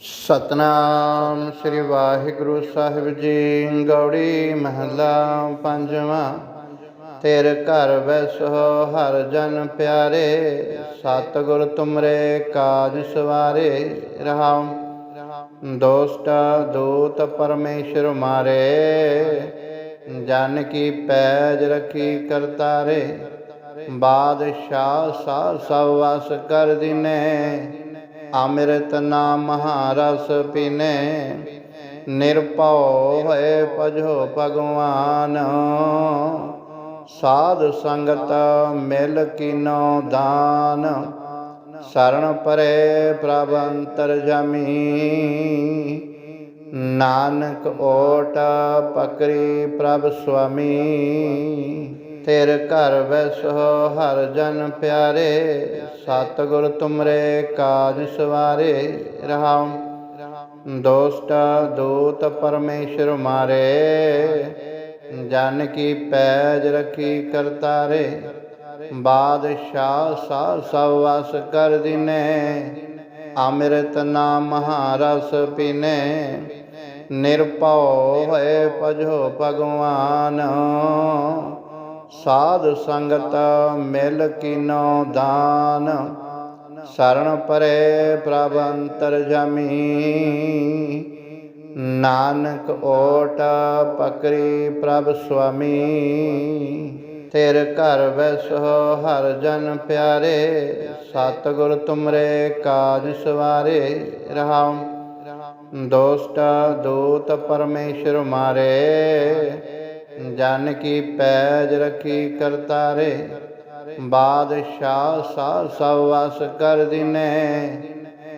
ਸਤਨਾਮ ਸ੍ਰੀ ਵਾਹਿਗੁਰੂ ਸਾਹਿਬ ਜੀ। ਗੌੜੀ ਮਹਲਾ ਪੰਜਵਾਂ। ਤੇਰੇ ਘਰ ਵੈਸੋ ਹਰ ਜਨ ਪਿਆਰੇ। ਸਤਿਗੁਰ ਤੁਮਰੇ ਕਾਜ ਸਵਾਰੇ ਰਹਾਉ। ਦੋਸਤ ਦੂਤ ਪਰਮੇਸ਼ਰ ਮਾਰੇ। ਜਨ ਕੀ ਪੈਜ ਰਖੀ ਕਰਤਾਰੇ। ਬਾਦਸ਼ਾਹ ਸਾ ਸਭ ਵਸ ਕਰ ਦਿਨੇ। ਅੰਮ੍ਰਿਤ ਨਾਮ ਮਹਾਰਸ ਪੀਨੇ, ਨਿਰਭਉ ਹੋਏ ਭਜੋ ਭਗਵਾਨ। ਸਾਧ ਸੰਗਤ ਮਿਲ ਕੀਨੋ ਦਾਨ ਸਰਣ ਪਰੇ ਪ੍ਰਭ ਅੰਤਰ ਜਮੀ। ਨਾਨਕ ਓਟ ਪਕਰੀ ਪ੍ਰਭ ਸੁਆਮੀ। ਤੇਰੇ ਘਰ ਵੈਸੋ ਹਰ ਜਨ ਪਿਆਰੇ, ਸਤਿਗੁਰ ਤੁਮਰੇ ਕਾਜ ਸਵਾਰੇ ਰਹਾਉ। ਦੋਸਤ ਦੂਤ ਪਰਮੇਸ਼ਰ ਮਾਰੇ, ਜਨ ਕੀ ਪੈਜ ਰਖੀ ਕਰਤਾਰੇ। ਬਾਦਸ਼ਾਹ ਸਾ ਸਭ ਵਸ ਕਰ ਦਿਨੇ, ਅੰਮ੍ਰਿਤ ਨਾਮ ਮਹਾਰਸ ਪੀਨੇ। ਨਿਰਭਉ ਹੋਏ ਭਜੋ ਭਗਵਾਨ। ਸਾਧ ਸੰਗਤ ਮਿਲ ਕੀਨੋ ਦਾਨ। ਸਰਣ ਪਰੇ ਪ੍ਰਭ ਅੰਤਰ ਜਮੀ। ਨਾਨਕ ਓਟ ਪਕਰੀ ਪ੍ਰਭ ਸੁਆਮੀ। ਤੇਰੇ ਘਰ ਵੈਸੋ ਹਰ ਜਨ ਪਿਆਰੇ। ਸਤਿਗੁਰ ਤੁਮਰੇ ਕਾਜ ਸਵਾਰੇ ਰਹਾਉ। ਦੋਸਤ, ਦੂਤ ਪਰਮੇਸ਼ਰ ਮਾਰੇ। ਜਨ ਕੀ ਪੈਜ ਰਖੀ ਕਰਤਾਰੇ, ਬਾਦਸ਼ਾਹ ਸਾ ਸਭ ਵਸ ਕਰ ਦਿਨੇ।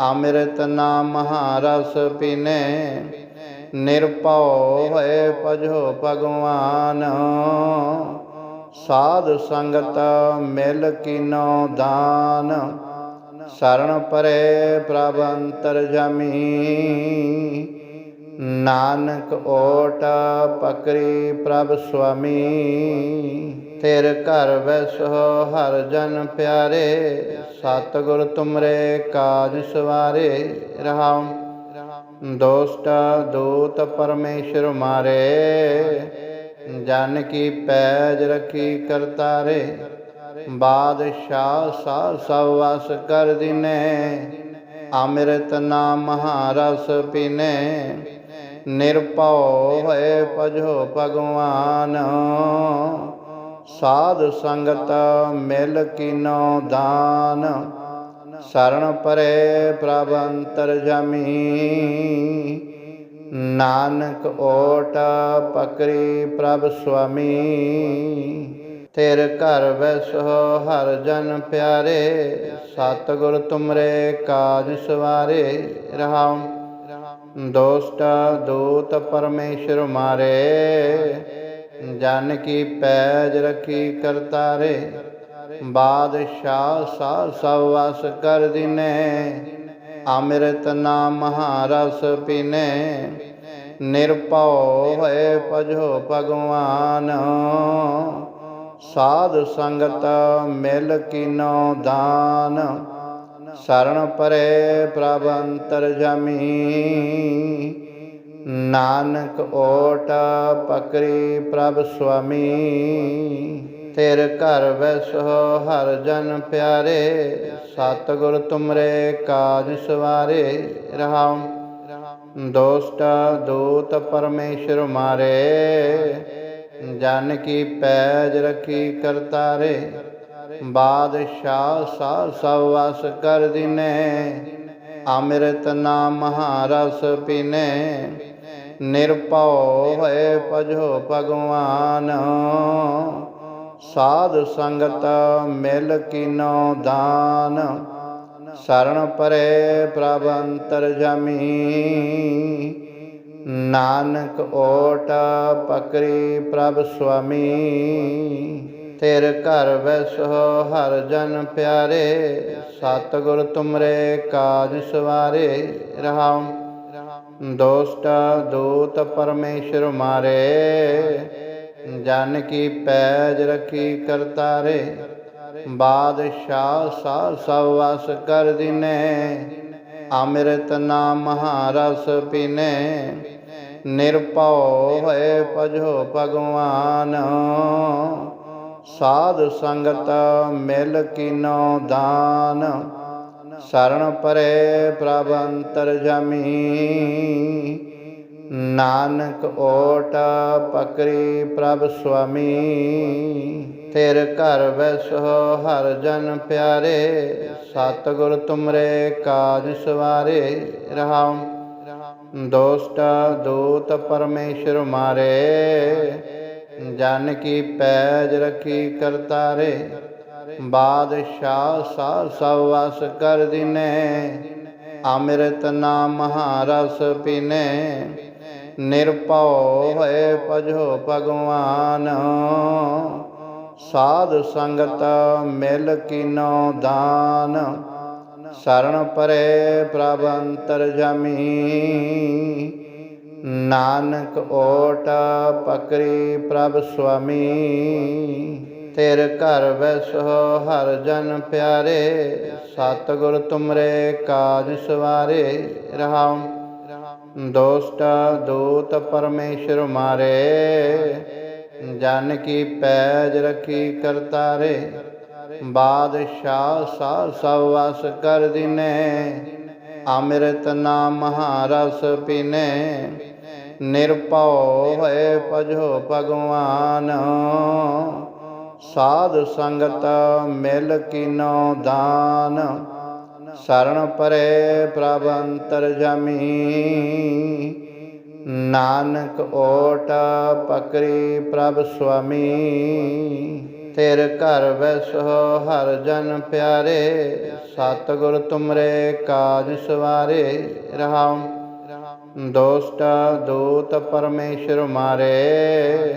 ਅੰਮ੍ਰਿਤ ਨਾਮ ਮਹਾਰਸ ਪੀਨੇ। ਨਿਰਭਉ ਹੋਏ ਭਜੋ ਭਗਵਾਨ। ਸਾਧ ਸੰਗਤ ਮਿਲ ਕੀਨੋ ਦਾਨ। ਸਰਣ ਪਰੇ ਪ੍ਰਭ ਅੰਤਰ ਜਮੀ। ਨਾਨਕ ਓਟ ਪਕਰੀ ਪ੍ਰਭ ਸੁਆਮੀ, ਤੇਰੇ ਘਰ ਵੈਸੋ ਹਰ ਜਨ ਪਿਆਰੇ, ਸਤਿਗੁਰ ਤੁਮਰੇ ਕਾਜ ਸਵਾਰੇ ਰਹਾਉ। ਦੋਸਤ ਦੂਤ ਪਰਮੇਸ਼ਰ ਮਾਰੇ, ਜਨ ਕੀ ਪੈਜ ਰਖੀ ਕਰਤਾਰੇ, ਬਾਦਸ਼ਾਹ ਸਾ ਸਭ ਵਸ ਕਰ ਦਿਨੇ, ਅੰਮ੍ਰਿਤ ਨਾਮ ਮਹਾਰਸ ਪੀਨੇ। ਨਿਰਭਉ ਹੋਏ ਭਜੋ ਭਗਵਾਨ। ਸਾਧ ਸੰਗਤ ਮਿਲ ਕੀਨੋ ਦਾਨ। ਸਰਣ ਪਰੇ ਪ੍ਰਭ ਅੰਤਰ ਜਮੀ। ਨਾਨਕ ਓਟ ਪਕਰੀ ਪ੍ਰਭ ਸੁਆਮੀ। ਤੇਰੇ ਘਰ ਵੈਸੋ ਹਰ ਜਨ ਪਿਆਰੇ। ਸਤਿਗੁਰ ਤੁਮਰੇ ਕਾਜ ਸਵਾਰੇ ਰਹਾਉ। ਦੋਸਤ ਦੂਤ ਪਰਮੇਸ਼ਰ ਮਾਰੇ, ਜਨ ਕੀ ਪੈਜ ਰਖੀ ਕਰਤਾਰੇ, ਬਾਦਸ਼ਾਹ ਸਾ ਸਭ ਵਸ ਕਰ ਦਿਨੇ, ਅੰਮ੍ਰਿਤ ਨਾਮ ਮਹਾਰਸ ਪੀਨੇ, ਨਿਰਭਉ ਹੋਏ ਭਜੋ ਭਗਵਾਨ। ਸਾਧ ਸੰਗਤ ਮਿਲ ਕੀਨੋ ਦਾਨ। ਸਰਣ ਪਰੇ ਪ੍ਰਭ ਅੰਤਰ ਜਮੀ ਨਾਨਕ ਓਟ ਪਕਰੀ ਪ੍ਰਭ ਸੁਆਮੀ ਤੇਰੇ ਘਰ ਵੈਸੋ ਹਰ ਜਨ ਪਿਆਰੇ ਸਤਿਗੁਰ ਤੁਮਰੇ ਕਾਜ ਸਵਾਰੇ ਰਹਾਉ ਦੋਸਤ ਦੂਤ ਪਰਮੇਸ਼ਰ ਮਾਰੇ ਜਨ ਕੀ ਪੈਜ ਰਖੀ ਕਰਤਾਰੇ ਬਾਦਸ਼ਾਹ ਸਾ ਸਭ ਵਸ ਕਰ ਦਿਨੇ, ਅੰਮ੍ਰਿਤ ਨਾਮ ਮਹਾਰਸ ਪੀਨੇ। ਨਿਰਭਉ ਹੋਏ ਭਜੋ ਭਗਵਾਨ, ਸਾਧ ਸੰਗਤ ਮਿਲ ਕੀਨੋ ਦਾਨ। ਸਰਣ ਪਰੇ ਪ੍ਰਭ ਅੰਤਰ ਜਮੀ, ਨਾਨਕ ਓਟ ਪਕਰੀ ਪ੍ਰਭ ਸੁਆਮੀ। ਤੇਰੇ ਘਰ ਵੈਸੋ ਹਰ ਜਨ ਪਿਆਰੇ, ਸਤਿਗੁਰ ਤੁਮਰੇ ਕਾਜ ਸਵਾਰੇ ਰਹਾਉ। ਦੋਸਤ ਦੂਤ ਪਰਮੇਸ਼ਰ ਮਾਰੇ, ਜਨ ਕੀ ਪੈਜ ਰਖੀ ਕਰਤਾਰੇ। ਬਾਦਸ਼ਾਹ ਸਾ ਸਭ ਵਸ ਕਰ ਦਿਨੇ, ਅੰਮ੍ਰਿਤ ਨਾਮ ਮਹਾਰਸ ਪੀਨੇ। ਨਿਰਭਉ ਹੋਏ ਭਜੋ ਭਗਵਾਨ ਸਾਧ ਸੰਗਤ ਮਿਲ ਕੀਨੋ ਦਾਨ ਸਰਣ ਪਰੇ ਪ੍ਰਭ ਅੰਤਰ ਜਮੀ। ਨਾਨਕ ਓਟ ਪਕਰੀ ਪ੍ਰਭ ਸੁਆਮੀ ਤੇਰ ਘਰ ਵਸੋ ਹਰ ਜਨ ਪਿਆਰੇ, ਸਤਿਗੁਰ ਤੁਮਰੇ ਕਾਜ ਸਵਾਰੇ ਰਹਾਉ। ਦੋਸਤ, ਦੂਤ ਪਰਮੇਸ਼ਰ ਮਾਰੇ ਜਨ ਕੀ ਪੈਜ ਰਖੀ ਕਰਤਾਰੇ, ਬਾਦਸ਼ਾਹ ਸਾ ਸਭ ਵਸ ਕਰ ਦਿਨੇ, ਅੰਮ੍ਰਿਤ ਨਾਮ ਮਹਾਰਸ ਪੀਨੇ, ਨਿਰਭਉ ਹੋਏ ਭਜੋ ਭਗਵਾਨ। ਸਾਧ ਸੰਗਤ ਮਿਲ ਕੀਨੋ ਦਾਨ ਸਰਣ ਪਰੇ ਪ੍ਰਭ ਅੰਤਰ ਜਮੀ। ਨਾਨਕ ਓਟ ਪਕਰੀ ਪ੍ਰਭ ਸੁਆਮੀ, ਤੇਰ ਘਰ ਵਸੋ ਹਰ ਜਨ ਪਿਆਰੇ, ਸਤਿਗੁਰ ਤੁਮਰੇ ਕਾਜ ਸਵਾਰੇ ਰਹਾਉ। ਦੋਸਤ ਦੂਤ ਪਰਮੇਸ਼ਰ ਮਾਰੇ, ਜਨ ਕੀ ਪੈਜ ਰਖੀ ਕਰਤਾਰੇ, ਬਾਦਸ਼ਾਹ ਸਾ ਸਭ ਵਸ ਕਰ ਦਿਨੇ, ਅੰਮ੍ਰਿਤ ਨਾਮ ਮਹਾਰਸ ਪੀਨੇ। ਨਿਰਭਉ ਹੋਏ ਭਜੋ ਭਗਵਾਨ। ਸਾਧ ਸੰਗਤ ਮਿਲ ਕੀਨੋ ਦਾਨ। ਸਰਣ ਪਰੇ ਪ੍ਰਭ ਅੰਤਰ ਜਮੀ। ਨਾਨਕ ਓਟ ਪਕਰੀ ਪ੍ਰਭ ਸੁਆਮੀ। ਤੇਰ ਘਰ ਵਸੋ ਹਰ ਜਨ ਪਿਆਰੇ। ਸਤਿਗੁਰ ਤੁਮਰੇ ਕਾਜ ਸਵਾਰੇ ਰਹਾਉ। ਦੋਸਤ ਦੂਤ ਪਰਮੇਸ਼ਰ ਮਾਰੇ,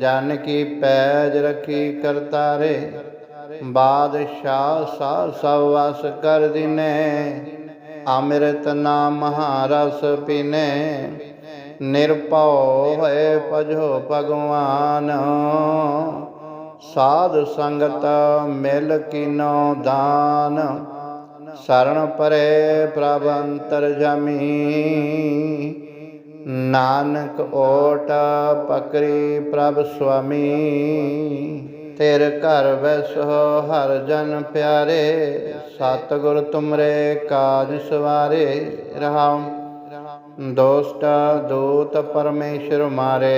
ਜਨ ਕੀ ਪੈਜ ਰਖੀ ਕਰਤਾਰੇ, ਬਾਦਸ਼ਾਹ ਸਾ ਸਭ ਵਸ ਕਰ ਦਿਨੇ, ਅੰਮ੍ਰਿਤ ਨਾਮ ਮਹਾਰਸ ਪੀਨੇ, ਨਿਰਭਉ ਹੋਏ ਭਜੋ ਭਗਵਾਨ। ਸਾਧ ਸੰਗਤ ਮਿਲ ਕੀਨੋ ਦਾਨ। ਸਰਣ ਪਰੇ ਪ੍ਰਭ ਅੰਤਰ ਜਮੀ ਨਾਨਕ ਓਟ ਪਕਰੀ ਪ੍ਰਭ ਸੁਆਮੀ ਤੇਰ ਘਰ ਵਸੋ ਹਰ ਜਨ ਪਿਆਰੇ ਸਤਿਗੁਰ ਤੁਮਰੇ ਕਾਜ ਸਵਾਰੇ ਰਹਾਉ ਦੋਸਤ ਦੂਤ ਪਰਮੇਸ਼ਰ ਮਾਰੇ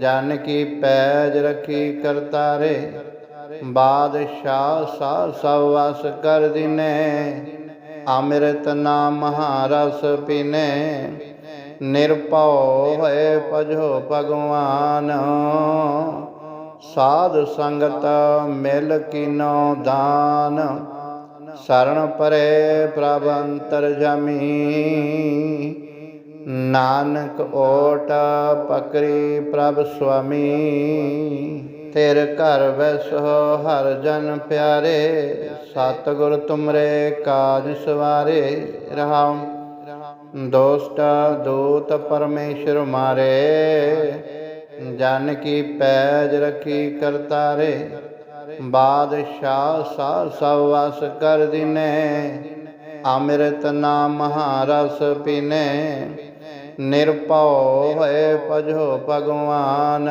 ਜਨ ਕੀ ਪੈਜ ਰਖੀ ਕਰਤਾਰੇ ਬਾਦਸ਼ਾਹ ਸਾ ਸਭ ਵਸ ਕਰ ਦਿਨੇ, ਅੰਮ੍ਰਿਤ ਨਾਮ ਮਹਾਰਸ ਪੀਨੇ। ਨਿਰਭਉ ਹੋਏ ਭਜੋ ਭਗਵਾਨ, ਸਾਧ ਸੰਗਤ ਮਿਲ ਕੀਨੋ ਦਾਨ। ਸਰਣ ਪਰੇ ਪ੍ਰਭ ਅੰਤਰ ਜਮੀ, ਨਾਨਕ ਓਟ ਪਕਰੀ ਪ੍ਰਭ ਸੁਆਮੀ। ਤੇਰ ਘਰ ਵਸੋ ਹਰ ਜਨ ਪਿਆਰੇ, ਸਤਿਗੁਰ ਤੁਮਰੇ ਕਾਜ ਸਵਾਰੇ ਰਹਾਉ। ਦੋਸਤ ਦੂਤ ਪਰਮੇਸ਼ਰ ਮਾਰੇ, ਜਨ ਕੀ ਪੈਜ ਰਖੀ ਕਰਤਾਰੇ। ਬਾਦਸ਼ਾਹ ਸਾ ਸਭ ਵਸ ਕਰ ਦਿਨੇ, ਅੰਮ੍ਰਿਤ ਨਾਮ ਮਹਾਰਸ ਪੀਨੇ। ਨਿਰਭਉ ਹੋਏ ਭਜੋ ਭਗਵਾਨ।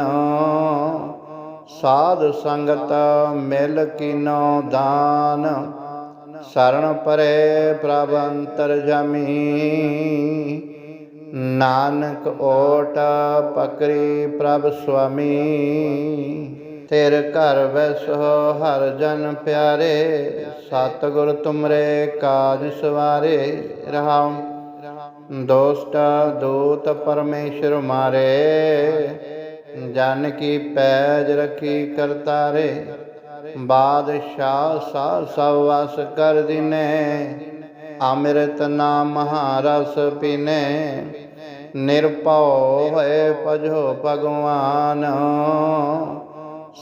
ਸਾਧ ਸੰਗਤ ਮਿਲ ਕੀਨੋ ਦਾਨ। ਸਰਣ ਪਰੇ ਪ੍ਰਭ ਅੰਤਰ ਜਮੀ। ਨਾਨਕ ਓਟ ਪਕਰੀ ਪ੍ਰਭ ਸੁਆਮੀ। ਤੇਰ ਘਰ ਵਸੋ ਹਰ ਜਨ ਪਿਆਰੇ। ਸਤਿਗੁਰ ਤੁਮਰੇ ਕਾਜ ਸਵਾਰੇ ਰਹਾਉ। ਦੋਸਤ ਦੂਤ ਪਰਮੇਸ਼ਰ ਮਾਰੇ। ਜਨ ਕੀ ਪੈਜ ਰਖੀ ਕਰਤਾਰੇ, ਬਾਦਸ਼ਾਹ ਸਾ ਸਭ ਵਸ ਕਰ ਦਿਨੇ, ਅੰਮ੍ਰਿਤ ਨਾਮ ਮਹਾਰਸ ਪੀਨੇ, ਨਿਰਭਉ ਹੋਏ ਭਜੋ ਭਗਵਾਨ।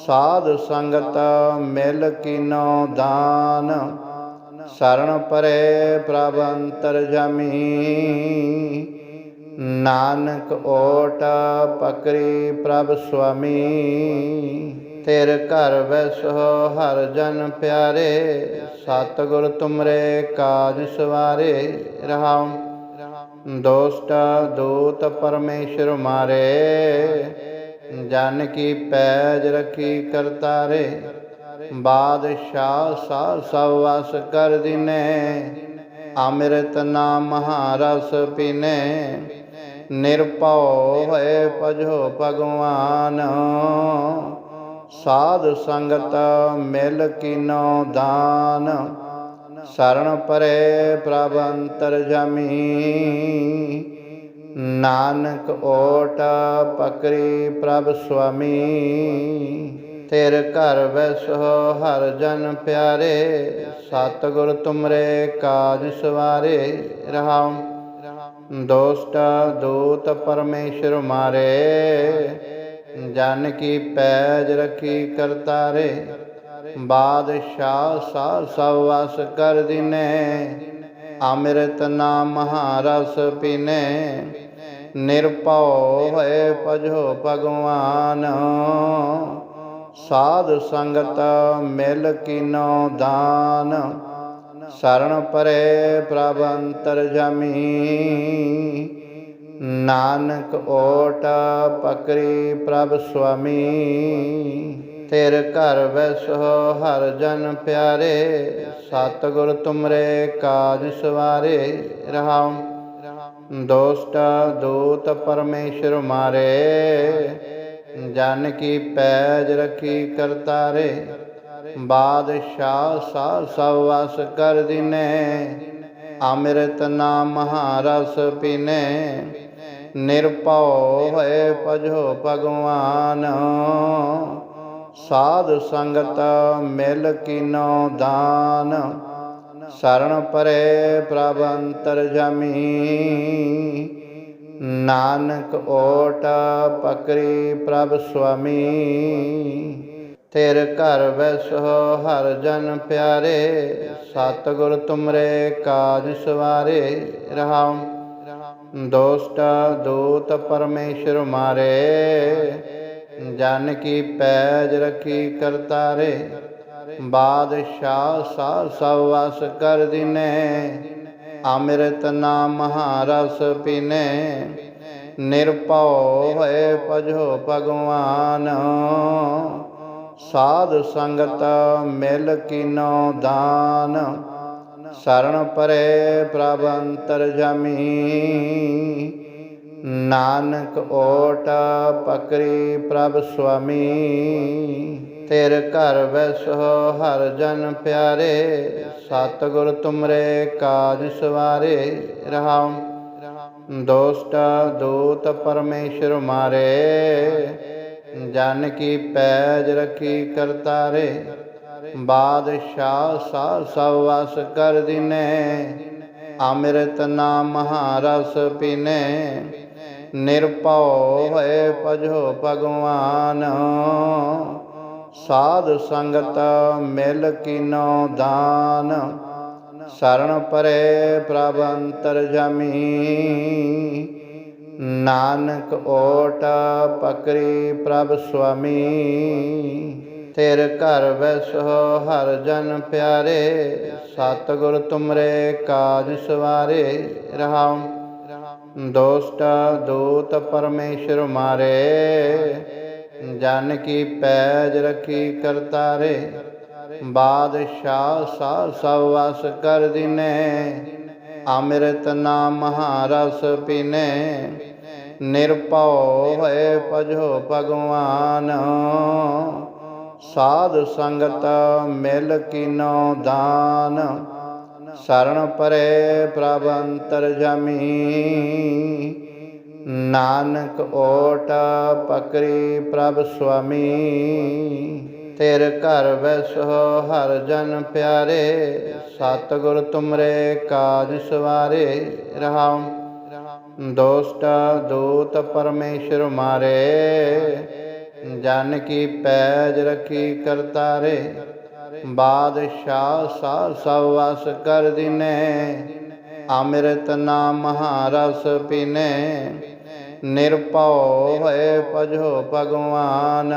ਸਾਧ ਸੰਗਤ ਮਿਲ ਕੀਨੋ ਦਾਨ ਸਰਣ ਪਰੇ ਪ੍ਰਭ ਅੰਤਰ ਜਮੀ। ਨਾਨਕ ਓਟ ਪਕਰੀ ਪ੍ਰਭ ਸੁਆਮੀ, ਤੇਰੇ ਘਰ ਵੈਸੋ ਹਰ ਜਨ ਪਿਆਰੇ, ਸਤਿਗੁਰ ਤੁਮਰੇ ਕਾਜ ਸਵਾਰੇ ਰਹਾਉ। ਦੋਸਤ ਦੂਤ ਪਰਮੇਸ਼ਰ ਮਾਰੇ, ਜਨ ਕੀ ਪੈਜ ਰਖੀ ਕਰਤਾਰੇ, ਬਾਦਸ਼ਾਹ ਸਾ ਸਭ ਵਸ ਕਰ ਦਿਨੇ, ਅੰਮ੍ਰਿਤ ਨਾਮ ਮਹਾਰਸ ਪੀਨੇ। ਨਿਰਭਉ ਹੋਏ ਭਜੋ ਭਗਵਾਨ। ਸਾਧ ਸੰਗਤ ਮਿਲ ਕੀਨੋ ਦਾਨ। ਸਰਣ ਪਰੇ ਪ੍ਰਭ ਅੰਤਰ ਜਮੀ। ਨਾਨਕ ਓਟ ਪਕਰੀ ਪ੍ਰਭ ਸੁਆਮੀ। ਤੇਰੇ ਘਰ ਵੈਸੋ ਹਰ ਜਨ ਪਿਆਰੇ। ਸਤਿਗੁਰ ਤੁਮਰੇ ਕਾਜ ਸਵਾਰੇ ਰਹਾਉ। ਦੋਸਤ ਦੂਤ ਪਰਮੇਸ਼ਰ ਮਾਰੇ, ਜਨ ਕੀ ਪੈਜ ਰਖੀ ਕਰਤਾਰੇ, ਬਾਦਸ਼ਾਹ ਸਾ ਸਭ ਵਸ ਕਰ ਦਿਨੇ, ਅੰਮ੍ਰਿਤ ਨਾਮ ਮਹਾਰਸ ਪੀਨੇ, ਨਿਰਭਉ ਹੋਏ ਭਜੋ ਭਗਵਾਨ। ਸਾਧ ਸੰਗਤ ਮਿਲ ਕੀਨੋ ਦਾਨ ਸਰਣ ਪਰੇ ਪ੍ਰਭ ਅੰਤਰ ਜਮੀ। ਨਾਨਕ ਓਟ ਪਕਰੀ ਪ੍ਰਭ ਸੁਆਮੀ। ਤੇਰੇ ਘਰ ਵੈਸੋ ਹਰ ਜਨ ਪਿਆਰੇ। ਸਤਿਗੁਰ ਤੁਮਰੇ ਕਾਜ ਸਵਾਰੇ ਰਹਾਉ। ਦੋਸਤ ਦੂਤ ਪਰਮੇਸ਼ਰ ਮਾਰੇ। ਜਨ ਕੀ ਪੈਜ ਰਖੀ ਕਰਤਾਰੇ। ਬਾਦਸ਼ਾਹ ਸਾ ਸਭ ਵਸ ਕਰ ਦਿਨੇ, ਅੰਮ੍ਰਿਤ ਨਾਮ ਮਹਾਰਸ ਪੀਨੇ। ਨਿਰਭਉ ਹੋਏ ਭਜੋ ਭਗਵਾਨ, ਸਾਧ ਸੰਗਤ ਮਿਲ ਕੀਨੋ ਦਾਨ। ਸਰਣ ਪਰੇ ਪ੍ਰਭ ਅੰਤਰ ਜਮੀ, ਨਾਨਕ ਓਟ ਪਕਰੀ ਪ੍ਰਭ ਸੁਆਮੀ। ਤੇਰੇ ਘਰ ਵੈਸੋ ਹਰ ਜਨ ਪਿਆਰੇ, ਸਤਿਗੁਰ ਤੁਮਰੇ ਕਾਜ ਸਵਾਰੇ ਰਹਾਉ। ਦੋਸਤ ਦੂਤ ਪਰਮੇਸ਼ਰ ਮਾਰੇ, ਜਨ ਕੀ ਪੈਜ ਰਖੀ ਕਰਤਾਰੇ। ਬਾਦਸ਼ਾਹ ਸਾ ਸਭ ਵਸ ਕਰ ਦਿਨੇ, ਅੰਮ੍ਰਿਤ ਨਾਮ ਰਸ ਪੀਨੇ। ਨਿਰਭਉ ਹੋਏ ਭਜੋ ਭਗਵਾਨ ਸਾਧ ਸੰਗਤ ਮਿਲ ਕੀਨੋ ਦਾਨ। ਸਰਣ ਪਰੇ ਪ੍ਰਭ ਅੰਤਰ ਜਮੀ। ਨਾਨਕ ਓਟ ਪਕਰੀ ਪ੍ਰਭ ਸੁਆਮੀ। ਤੇਰੇ ਘਰ ਵੈਸੋ ਹਰ ਜਨ ਪਿਆਰੇ। ਸਤਿਗੁਰ ਤੁਮਰੇ ਕਾਜ ਸਵਾਰੇ ਰਹਾਉ। ਦੋਸਤ, ਦੂਤ ਪਰਮੇਸ਼ਰ ਮਾਰੇ। ਜਨ ਕੀ ਪੈਜ ਰਖੀ ਕਰਤਾਰੇ, ਬਾਦਸ਼ਾਹ ਸਾ ਸਭ ਵਸ ਕਰ ਦਿਨੇ। ਅੰਮ੍ਰਿਤ ਨਾਮ ਮਹਾਰਸ ਪੀਨੇ। ਨਿਰਭਉ ਹੋਏ ਭਜੋ ਭਗਵਾਨ। ਸਾਧ ਸੰਗਤ ਮਿਲ ਕੀਨੋ ਦਾਨ। ਸਰਣ ਪਰੇ ਪ੍ਰਭ ਅੰਤਰ ਜਮੀ। ਨਾਨਕ ਓਟ ਪਕਰੀ ਪ੍ਰਭ ਸੁਆਮੀ, ਤੇਰੇ ਘਰ ਵੈਸੋ ਹਰ ਜਨ ਪਿਆਰੇ, ਸਤਿਗੁਰ ਤੁਮਰੇ ਕਾਜ ਸਵਾਰੇ ਰਹਾਉ। ਦੋਸਤ ਦੂਤ ਪਰਮੇਸ਼ਰ ਮਾਰੇ, ਜਨ ਕੀ ਪੈਜ ਰਖੀ ਕਰਤਾਰੇ, ਬਾਦਸ਼ਾਹ ਸਾ ਸਭ ਵਸ ਕਰ ਦਿਨੇ, ਅੰਮ੍ਰਿਤ ਨਾਮ ਮਹਾਰਸ ਪੀਨੇ। ਨਿਰਭਉ ਹੋਏ ਭਜੋ ਭਗਵਾਨ। ਸਾਧ ਸੰਗਤ ਮਿਲ ਕੀਨੋ ਦਾਨ। ਸਰਣ ਪਰੇ ਪ੍ਰਭ ਅੰਤਰ ਜਮੀ। ਨਾਨਕ ਓਟ ਪਕਰੀ ਪ੍ਰਭ ਸੁਆਮੀ। ਤੇਰੇ ਘਰ ਵੈਸੋ ਹਰ ਜਨ ਪਿਆਰੇ। ਸਤਿਗੁਰ ਤੁਮਰੇ ਕਾਜ ਸਵਾਰੇ ਰਹਾਉ। ਦੋਸਤ ਦੂਤ ਪਰਮੇਸ਼ਰ ਮਾਰੇ, ਜਨ ਕੀ ਪੈਜ ਰਖੀ ਕਰਤਾਰੇ, ਬਾਦਸ਼ਾਹ ਸਾ ਸਭ ਵਸ ਕਰ ਦਿਨੇ, ਅੰਮ੍ਰਿਤ ਨਾਮ ਮਹਾਰਸ ਪੀਨੇ, ਨਿਰਭਉ ਹੋਏ ਭਜੋ ਭਗਵਾਨ।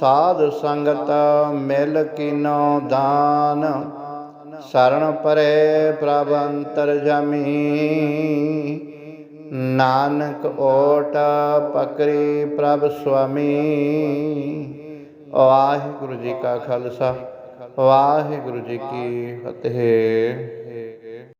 ਸਾਧ ਸੰਗਤ ਮਿਲ ਕੀਨੋ ਦਾਨ। ਸਰਣ ਪਰੇ ਪ੍ਰਭ ਅੰਤਰ ਜਮੀ ਨਾਨਕ ਓਟ ਪਕਰੀ ਪ੍ਰਭ ਸੁਆਮੀ ਵਾਹਿਗੁਰੂ ਜੀ ਕਾ ਖਾਲਸਾ ਵਾਹਿਗੁਰੂ ਜੀ ਕੀ ਫਤਿਹ